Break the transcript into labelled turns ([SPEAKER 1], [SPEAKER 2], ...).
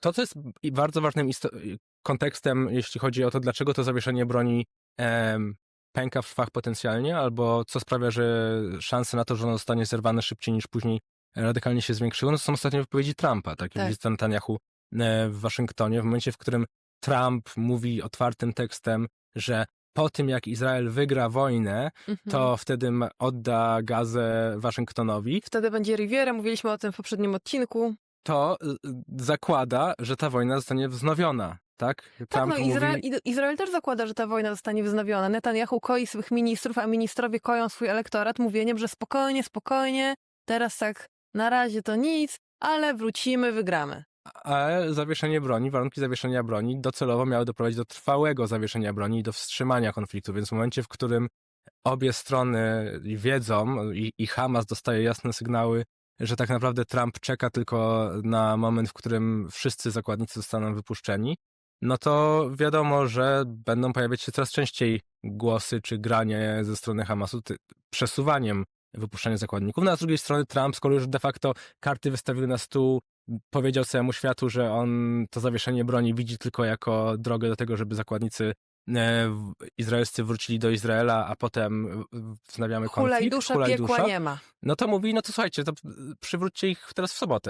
[SPEAKER 1] To, co jest bardzo ważnym isto- kontekstem, jeśli chodzi o to, dlaczego to zawieszenie broni em, pęka w szwach potencjalnie, albo co sprawia, że szanse na to, że ono zostanie zerwane szybciej niż później radykalnie się zwiększyły, no to są ostatnie wypowiedzi Trumpa, tak?
[SPEAKER 2] Tak.
[SPEAKER 1] Wizyta Netanyahu e, w Waszyngtonie, w momencie, w którym Trump mówi otwartym tekstem, że po tym, jak Izrael wygra wojnę,
[SPEAKER 2] Mhm.
[SPEAKER 1] to wtedy odda Gazę Waszyngtonowi,
[SPEAKER 2] Wtedy będzie Riviera, mówiliśmy o tym w poprzednim odcinku.
[SPEAKER 1] To y, zakłada, że ta wojna zostanie wznowiona, tak?
[SPEAKER 2] Tak, no Izrael, Izrael też zakłada, że ta wojna zostanie wznowiona. Netanyahu koi swych ministrów, a ministrowie koją swój elektorat mówieniem, że spokojnie, spokojnie, teraz tak na razie to nic, ale wrócimy, wygramy.
[SPEAKER 1] a zawieszenie broni, warunki zawieszenia broni docelowo miały doprowadzić do trwałego zawieszenia broni i do wstrzymania konfliktu, więc w momencie, w którym obie strony wiedzą i, i Hamas dostaje jasne sygnały, że tak naprawdę Trump czeka tylko na moment, w którym wszyscy zakładnicy zostaną wypuszczeni, no to wiadomo, że będą pojawiać się coraz częściej głosy czy granie ze strony Hamasu ty, przesuwaniem wypuszczania zakładników. No, a z drugiej strony Trump, skoro już de facto karty wystawił na stół, powiedział całemu światu, że on to zawieszenie broni widzi tylko jako drogę do tego, żeby zakładnicy izraelscy wrócili do Izraela, a potem wznawiamy konflikt.
[SPEAKER 2] i dusza,
[SPEAKER 1] hula i
[SPEAKER 2] piekła
[SPEAKER 1] dusza.
[SPEAKER 2] nie ma.
[SPEAKER 1] No to mówi, no to słuchajcie, to przywróćcie ich teraz w sobotę.